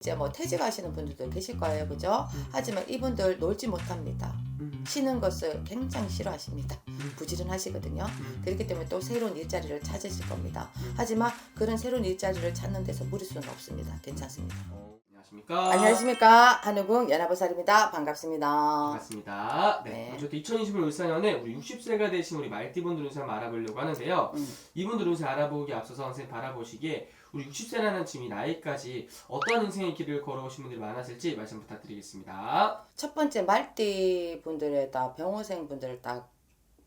이제 뭐 퇴직하시는 분들도 계실 거예요, 그죠? 하지만 이분들 놀지 못합니다. 음. 쉬는 것을 굉장히 싫어하십니다. 음. 부지런하시거든요. 음. 그렇기 때문에 또 새로운 일자리를 찾으실 겁니다. 음. 하지만 그런 새로운 일자리를 찾는 데서 무리수는 없습니다. 괜찮습니다. 어, 안녕하십니까? 안녕하십니까 한우궁 연하보살입니다. 반갑습니다. 반갑습니다. 네. 네. 저도 2025 울산연에 우리 60세가 되신 우리 말띠분들 운세 한번 알아보려고 하는데요. 음. 이분들 운세 알아보기 앞서서 선생님 바라보시기에 우리 60세라는 지금 이 나이까지 어떠한 인생의 길을 걸어오신 분들이 많았을지 말씀 부탁드리겠습니다. 첫 번째 말띠 분들의 딱 병호생 분들을 딱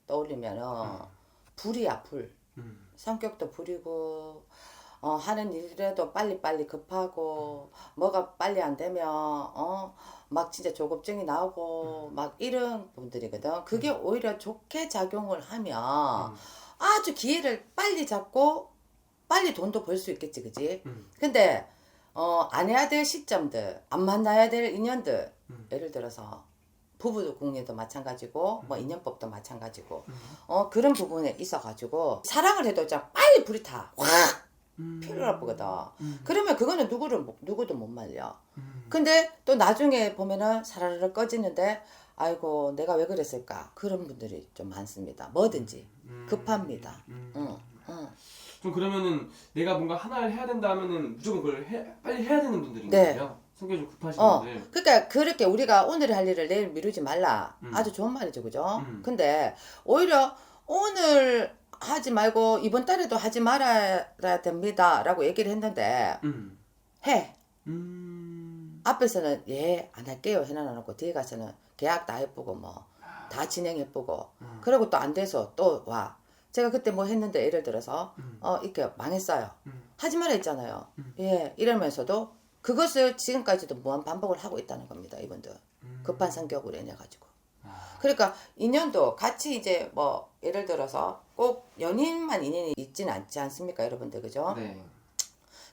떠올리면은 음. 불이야 불. 음. 성격도 부리고 어, 하는 일에도 빨리빨리 급하고 뭐가 빨리 안 되면 어, 막 진짜 조급증이 나오고 막 이런 분들이거든. 그게 오히려 좋게 작용을 하면 음. 아주 기회를 빨리 잡고 빨리 돈도 벌 수 있겠지, 그지? 음. 근데 어, 안 해야 될 시점들, 안 만나야 될 인연들, 음. 예를 들어서 부부 궁리도 마찬가지고 뭐 인연법도 마찬가지고 음. 어 그런 부분에 있어 가지고 사랑을 해도 자 빨리 불이 타. 확 음. 피를 나쁘거든. 음. 그러면 그거는 누구를 못- 누구도 못 말려. 음. 근데 또 나중에 보면은 사라르르 꺼지는데 아이고 내가 왜 그랬을까 그런 분들이 좀 많습니다. 뭐든지 음. 급합니다. 음. 응, 응. 좀 그러면은 내가 뭔가 하나를 해야 된다 하면은 무조건 그걸 해, 빨리 해야 되는 분들인 네. 거예요. 성격이 좀 급하신 어, 분들. 그러니까 그렇게 우리가 오늘 할 일을 내일 미루지 말라. 음. 아주 좋은 말이죠, 그죠? 음. 근데 오히려 오늘 하지 말고 이번 달에도 하지 말아야 됩니다라고 얘기를 했는데 음. 해. 음. 앞에서는 예 안 할게요 해놔놓고 뒤에 가서는 계약 다 해보고 뭐 다 진행해보고 음. 그러고 또 안 돼서 또 와. 제가 그때 뭐 했는데 예를 들어서 음. 어 이렇게 망했어요. 음. 하지 말아 했잖아요. 음. 예 이러면서도 그것을 지금까지도 무한 반복을 하고 있다는 겁니다. 이분들 음. 급한 성격으로 인해 가지고. 아. 그러니까 인연도 같이 이제 뭐 예를 들어서 꼭 연인만 인연이 있지는 않지 않습니까 여러분들 그죠? 네.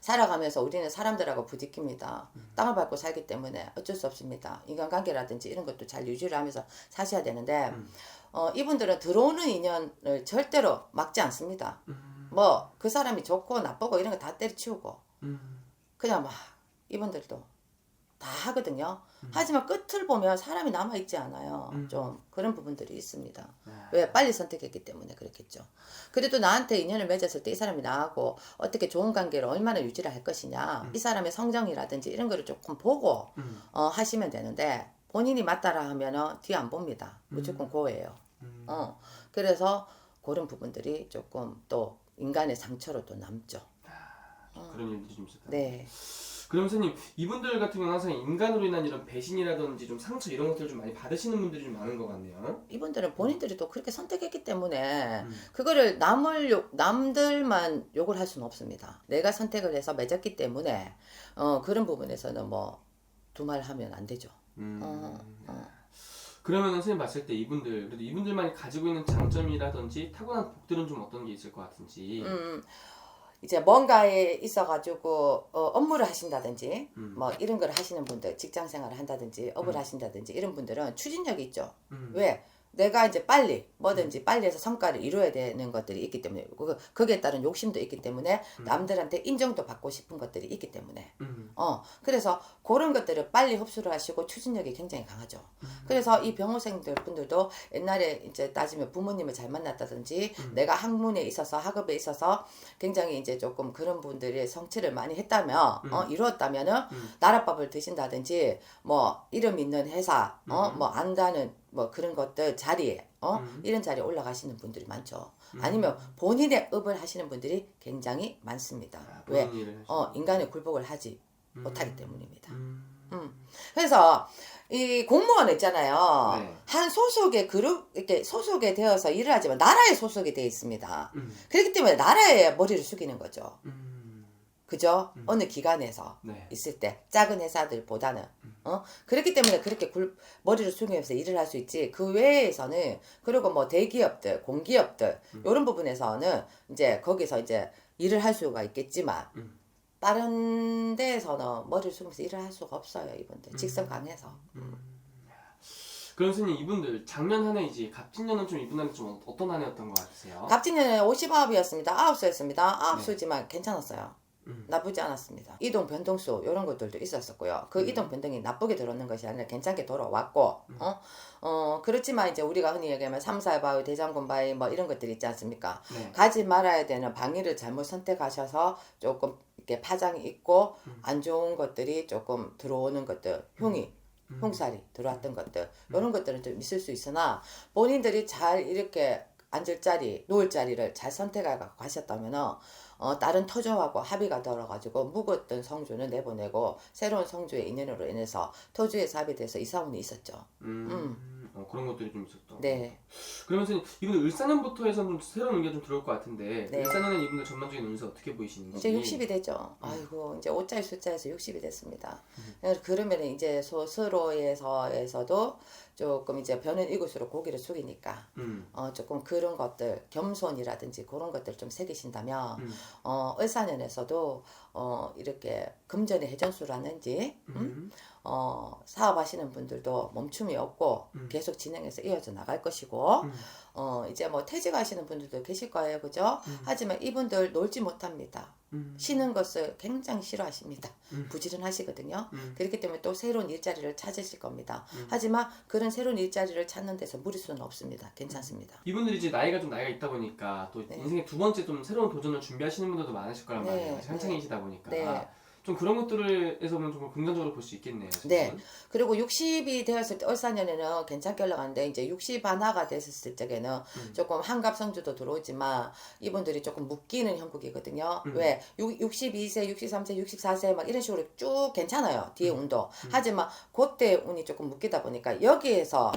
살아가면서 우리는 사람들하고 부딪힙니다. 땅을 밟고 살기 때문에 어쩔 수 없습니다. 인간관계라든지 이런 것도 잘 유지를 하면서 사셔야 되는데 음. 어, 이분들은 들어오는 인연을 절대로 막지 않습니다. 음. 뭐그 사람이 좋고 나쁘고 이런 거 다 때려치우고 음. 그냥 막 이분들도 다 하거든요. 하지만 끝을 보면 사람이 남아 있지 않아요. 음. 좀 그런 부분들이 있습니다. 아. 왜 빨리 선택했기 때문에 그렇겠죠. 그래도 나한테 인연을 맺었을 때 이 사람이 나하고 어떻게 좋은 관계를 얼마나 유지를 할 것이냐, 이 사람의 성정이라든지 이런 거를 조금 보고 음. 어, 하시면 되는데 본인이 맞다라 하면은 뒤 안 봅니다. 무조건 고예요. 음. 어, 그래서 그런 부분들이 조금 또 인간의 상처로 또 남죠. 그런 일들이 좀 있었다. 네. 그럼 선생님 이분들 같은 경우는 항상 인간으로 인한 이런 배신이라든지 좀 상처 이런 것들을 좀 많이 받으시는 분들이 좀 많은 것 같네요. 이분들은 본인들이 또 그렇게 선택했기 때문에 음. 그거를 남을 욕, 남들만 욕을 할 수는 없습니다. 내가 선택을 해서 맺었기 때문에 어, 그런 부분에서는 뭐 두말 하면 안 되죠. 음. 어, 어. 그러면 선생님 봤을 때 이분들 그래도 이분들만이 가지고 있는 장점이라든지 타고난 복들은 좀 어떤 게 있을 것 같은지. 음, 이제 뭔가에 있어가지고 어, 업무를 하신다든지 음. 뭐 이런 걸 하시는 분들 직장 생활을 한다든지 업을 음. 하신다든지 이런 분들은 추진력이 있죠. 음. 왜? 내가 이제 빨리 뭐든지 빨리 해서 성과를 이루어야 되는 것들이 있기 때문에 그, 거기에 따른 욕심도 있기 때문에 음. 남들한테 인정도 받고 싶은 것들이 있기 때문에 음. 어 그래서 그런 것들을 빨리 흡수를 하시고 추진력이 굉장히 강하죠. 음. 그래서 이 병호생들 분들도 옛날에 이제 따지면 부모님을 잘 만났다든지 음. 내가 학문에 있어서 학업에 있어서 굉장히 이제 조금 그런 분들의 성취를 많이 했다면 음. 어 이루었다면은 음. 나라밥을 드신다든지 뭐 이름 있는 회사 어 음. 뭐 안다는 뭐 그런 것들 자리에 어 음. 이런 자리에 올라가시는 분들이 많죠. 음. 아니면 본인의 업을 하시는 분들이 굉장히 많습니다. 아, 왜? 어 인간의 굴복을 하지 음. 못하기 때문입니다. 음. 음. 그래서 이 공무원 있잖아요. 네. 한 소속의 그룹 이렇게 소속에 되어서 일을 하지만 나라에 소속이 되어 있습니다. 음. 그렇기 때문에 나라에 머리를 숙이는 거죠. 음. 그죠? 음. 어느 기관에서 네. 있을 때 작은 회사들보다는 음. 어 그렇기 때문에 그렇게 굴, 머리를 숙이면서 일을 할 수 있지 그 외에서는 그리고 뭐 대기업들 공기업들 음. 이런 부분에서는 이제 거기서 이제 일을 할 수가 있겠지만 음. 다른 데에서는 머리를 숙이면서 일을 할 수가 없어요 이분들 직성 강해서 음. 그럼 선생님 이분들 작년 한 해이지 갑진년은 좀 이분한테 좀 어떤 한 해였던 것 같으세요? 갑진년에 50아홉이었습니다 아홉 수였습니다 아홉 네. 수지만 괜찮았어요 음. 나쁘지 않았습니다. 이동 변동수 이런 것들도 있었었고요. 그 음. 이동 변동이 나쁘게 들어오는 것이 아니라 괜찮게 돌아왔고, 음. 어, 어 그렇지만 이제 우리가 흔히 얘기하면 삼살 바위, 대장군 바위 뭐 이런 것들이 있지 않습니까? 네. 가지 말아야 되는 방위를 잘못 선택하셔서 조금 이렇게 파장이 있고 음. 안 좋은 것들이 조금 들어오는 것들, 흉이 음. 흉살이 들어왔던 것들 이런 것들은 좀 있을 수 있으나 본인들이 잘 이렇게 앉을 자리, 누울 자리를 잘 선택하고 가셨다면은 어, 다른 터주하고 합의가 들어가지고 묵었던 성주는 내보내고 새로운 성주의 인연으로 인해서 터주의 삽이 돼서 이사운이 있었죠. 음. 어, 그런 것들이 좀 있었던. 네, 그러면 선생님 이분들 을사년부터 해서 좀 새로운 의견 좀 들어올 것 같은데 네. 을사년은 이분들 전반적인 운세 어떻게 보이시는지. 이제 60이 되죠. 아이고 이제 오자의 숫자에서 60이 됐습니다. 그러면 이제 소스로에서에서도 조금 이제 변은 이곳으로 고기를 숙이니까 음. 어, 조금 그런 것들 겸손이라든지 그런 것들 좀 새기신다면 음. 어, 을사년에서도 어, 이렇게 금전의 회전수라든지 음? 음. 어, 사업하시는 분들도 멈춤이 없고 음. 계속 진행해서 이어져 나갈 것이고 음. 어, 이제 뭐 퇴직하시는 분들도 계실 거예요 그죠 음. 하지만 이분들 놀지 못합니다 음. 쉬는 것을 굉장히 싫어하십니다 음. 부지런하시거든요 음. 그렇기 때문에 또 새로운 일자리를 찾으실 겁니다 음. 하지만 그런 새로운 일자리를 찾는 데서 무리수는 없습니다 괜찮습니다 이분들이 이제 나이가 좀 나이가 있다 보니까 또 네. 인생의 두 번째 좀 새로운 도전을 준비하시는 분들도 많으실 거란 네, 말이에요. 아직 한창이시다 보니까. 네. 좀 그런 것들에서 보면 좀 긍정적으로 볼 수 있겠네요. 네. 그리고 60이 되었을 때 얼사년에는 괜찮게 올라가는데 이제 60 하나가 됐을 적에는 음. 조금 한갑 성주도 들어오지만 이분들이 조금 묶이는 형국이거든요. 음. 왜? 62세, 63세, 64세 막 이런 식으로 쭉 괜찮아요. 뒤에 음. 운도. 하지만 그때 운이 조금 묶이다 보니까 여기에서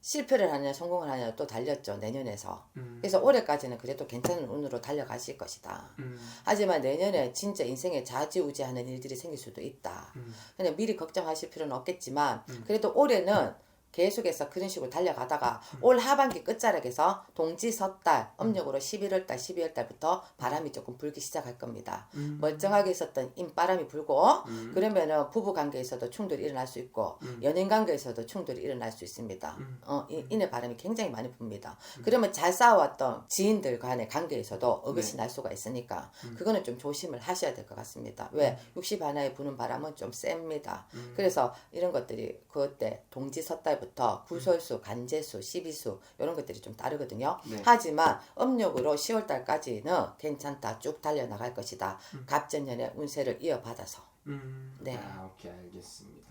실패를 하느냐 성공을 하느냐 또 달렸죠. 내년에서. 음. 그래서 올해까지는 그래도 괜찮은 운으로 달려가실 것이다. 음. 하지만 내년에 진짜 인생에 좌지우지하는 일들이 생길 수도 있다. 음. 그냥 미리 걱정하실 필요는 없겠지만 음. 그래도 올해는 계속해서 그런 식으로 달려가다가 올 하반기 끝자락에서 동지 섣달 음력으로 11월달 12월달부터 바람이 조금 불기 시작할 겁니다. 음. 멀쩡하게 있었던 인바람이 불고 음. 그러면은 부부 관계에서도 충돌이 일어날 수 있고 음. 연인 관계에서도 충돌이 일어날 수 있습니다. 음. 어, 이, 이내 바람이 굉장히 많이 붑니다. 그러면 잘 싸워왔던 지인들 간의 관계에서도 어긋이 네. 날 수가 있으니까 음. 그거는 좀 조심을 하셔야 될 것 같습니다. 왜? 60 하나에 부는 바람은 좀 셉니다. 음. 그래서 이런 것들이 그때 동지 섣달부터 구설수, 간제수, 시비수 이런 것들이 좀 다르거든요. 네. 하지만 음력으로 10월 달까지는 괜찮다. 쭉 달려나갈 것이다. 음. 갑전년의 운세를 이어받아서. 음. 네. 아, 오케이 알겠습니다.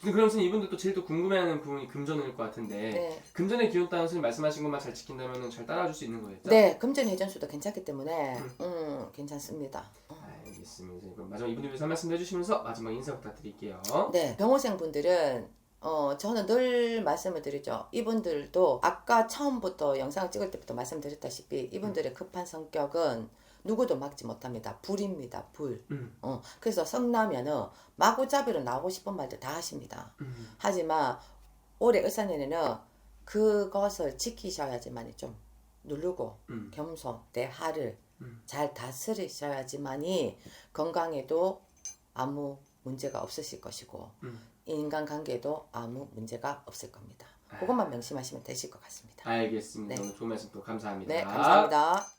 근데 그럼 선생님 이분들 또 제일 또 궁금해하는 부분이 금전일 것 같은데 네. 금전의 기운 따는 선생님 말씀하신 것만 잘 지킨다면 잘 따라줄 수 있는 거겠죠? 네, 금전 회전수도 괜찮기 때문에 음. 음, 괜찮습니다. 어. 알겠습니다. 그럼 마지막 이분들 위해서 한 말씀 해주시면서 마지막 인사 부탁드릴게요. 네, 병호생 분들은 어 저는 늘 말씀을 드리죠. 이분들도 아까 처음부터 영상을 찍을 때부터 말씀드렸다시피 이분들의 급한 성격은 누구도 막지 못합니다. 불입니다. 불. 음. 어 그래서 성나면은 마구잡이로 나오고 싶은 말들 다 하십니다. 음. 하지만 올해 을사년에는 그것을 지키셔야지만이 좀 누르고 음. 겸손 내 하를 음. 잘 다스리셔야지만이 건강에도 아무 문제가 없으실 것이고 음. 인간관계에도 아무 문제가 없을 겁니다. 그것만 명심하시면 되실 것 같습니다. 알겠습니다. 네. 오늘 좋은 말씀 또 감사합니다. 네, 감사합니다.